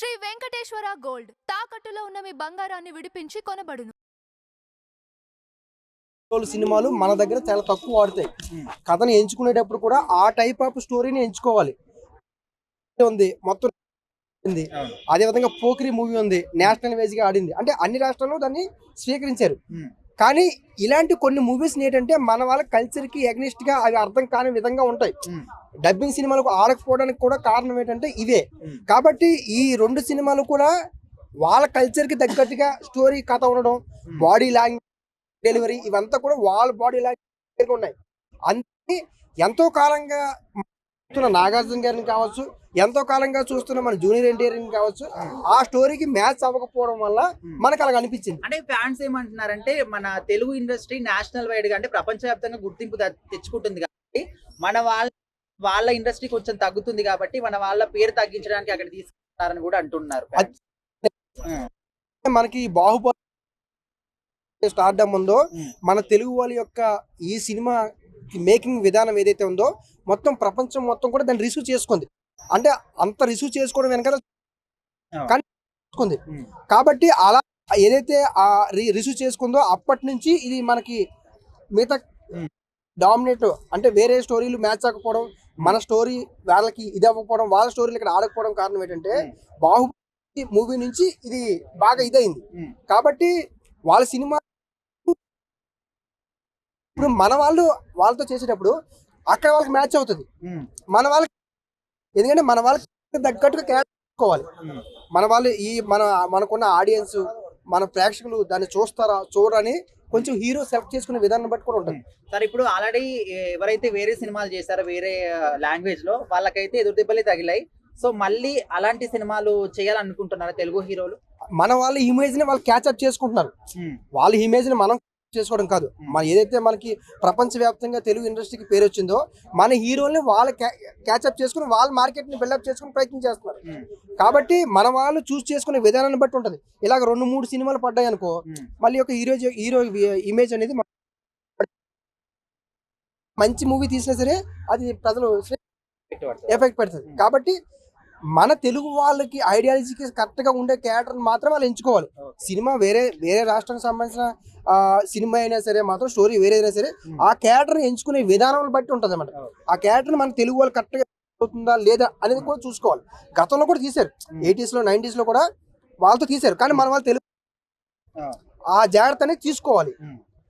Shri Venkateswara gold. తాకట్టులో ఉన్న మీ బంగారాన్ని విడిపించి కొనబడును. సినిమాలు మన దగ్గర చాలా తక్కువ ఆడుతాయి కథను ఎంచుకునేటప్పుడు కూడా ఆ టైప్ ఆఫ్ స్టోరీని ఎంచుకోవాలి. ఉంది. మొత్తం ఉంది. అవును. అదే విధంగా పోకిరి మూవీ ఉంది. నేషనల్ వైజ్గా ఆడింది. అంటే అన్ని రాష్ట్రాల్లో దాన్ని స్వీకరించారు. కానీ ఇలాంటి కొన్ని మూవీస్ ఏంటంటే మన వాళ్ళ కల్చర్కి అగ్నిస్ట్గా అవి అర్థం కాని విధంగా ఉంటాయి. డబ్బింగ్ సినిమాలకు ఆడకపోవడానికి కూడా కారణం ఏంటంటే ఇవే ఉమ్. కాబట్టి ఈ రెండు సినిమాలు కూడా వాళ్ళ కల్చర్కి తగ్గట్టుగా స్టోరీ కథ ఉండడం బాడీ లాంగ్వేజ్ డెలివరీ ఇవంతా కూడా వాళ్ళ బాడీ లాంగ్వేజ్ ఉన్నాయి అందుకే ఎంతో కాలంగా చూస్తున్న నాగార్జున గారిని కావచ్చు ఎంతో కాలంగా చూస్తున్న మన జూనియర్ ఎన్టీఆర్ని కావచ్చు ఆ స్టోరీకి మ్యాచ్ అవ్వకపోవడం వల్ల మనకు అలాగ అనిపించింది. అంటే ఫ్యాన్స్ ఏమంటున్నారంటే మన తెలుగు ఇండస్ట్రీ నేషనల్ వైడ్గా అంటే ప్రపంచవ్యాప్తంగా గుర్తింపు తెచ్చుకుంటుంది కాబట్టి మన వాళ్ళ వాళ్ళ ఇండస్ట్రీ కొంచెం తగ్గుతుంది కాబట్టి మన వాళ్ళ పేరు తగ్గించడానికి అక్కడ తీసుకుంటారని కూడా అంటున్నారు. మనకి బాహుబలి స్టార్డమ్ ఉందో. మన తెలుగు వాళ్ళ యొక్క ఈ సినిమా మేకింగ్ విధానం ఏదైతే ఉందో మొత్తం ప్రపంచం మొత్తం కూడా దాన్ని రిసీవ్ చేసుకుంది అంటే అంత రిసీవ్ చేసుకోవడం వెనకాల. కానీ. కాబట్టి అలా ఏదైతే ఆ రిసీవ్ చేసుకుందో అప్పటి నుంచి ఇది మనకి మిగతా. డామినేట్ అంటే వేరే స్టోరీలు మ్యాచ్ అవ్వకపోవడం మన స్టోరీ వాళ్ళకి ఇది అవ్వకపోవడం వాళ్ళ స్టోరీలు ఇక్కడ ఆడకపోవడం కారణం ఏంటంటే. బాహుబలి మూవీ నుంచి ఇది బాగా ఇదైంది. కాబట్టి వాళ్ళ సినిమా ఇప్పుడు మన వాళ్ళు వాళ్ళతో చేసేటప్పుడు అక్కడ వాళ్ళకి మ్యాచ్ అవుతుంది. మన వాళ్ళకి ఎందుకంటే మన వాళ్ళకి తగ్గట్టుగా ఉమ్. మన వాళ్ళు ఈ మన మనకున్న ఆడియన్స్ మన ప్రేక్షకులు దాన్ని చూస్తారా చూడరని కొంచెం హీరో సెలెక్ట్ చేసుకునే విధానం బట్టి కూడా ఉంటుంది. సరే ఇప్పుడు ఆల్రెడీ ఎవరైతే వేరే సినిమాలు చేశారో వేరే లాంగ్వేజ్లో వాళ్ళకైతే ఎదురు దెబ్బలే తగిలాయి. సో మళ్ళీ అలాంటి సినిమాలు చేయాలనుకుంటున్నారా తెలుగు హీరోలు? మన వాళ్ళ ఇమేజ్ని వాళ్ళు క్యాచ్అప్ చేసుకుంటున్నారు. వాళ్ళ ఇమేజ్ని మనం చేసుకోవడం కాదు. మన ఏదైతే మనకి ప్రపంచవ్యాప్తంగా తెలుగు ఇండస్ట్రీకి పేరు వచ్చిందో మన హీరోల్ని వాళ్ళు క్యాచ్అప్ చేసుకుని వాళ్ళ మార్కెట్ని బిల్డప్ చేసుకుని ప్రయత్నం చేస్తున్నారు. కాబట్టి మన వాళ్ళు చూస్ చేసుకునే విధానాన్ని బట్టి ఉంటది. ఇలాగ రెండు మూడు సినిమాలు పడ్డాయి అనుకో మళ్ళీ ఒక హీరో హీరో ఇమేజ్ అనేది మంచి మూవీ తీసినా సరే అది ప్రజలు ఎఫెక్ట్ పెడుతుంది. కాబట్టి మన తెలుగు వాళ్ళకి ఐడియాలజీకి కరెక్ట్గా ఉండే క్యారెక్టర్ మాత్రం వాళ్ళు ఎంచుకోవాలి. సినిమా వేరే వేరే రాష్ట్రానికి సంబంధించిన సినిమా అయినా సరే మాత్రం స్టోరీ వేరే అయినా సరే. ఆ క్యారెక్టర్ ఎంచుకునే విధానం బట్టి ఉంటుంది అన్నమాట. ఆ క్యారెక్టర్ మన తెలుగు వాళ్ళు కరెక్ట్గా అవుతుందా లేదా అనేది కూడా చూసుకోవాలి గతంలో కూడా తీశారు Hmm. ఎయిటీస్లో నైన్టీస్లో కూడా వాళ్ళతో తీశారు కానీ మన వాళ్ళు తెలుగు. ఆ జాగ్రత్త అనేది తీసుకోవాలి.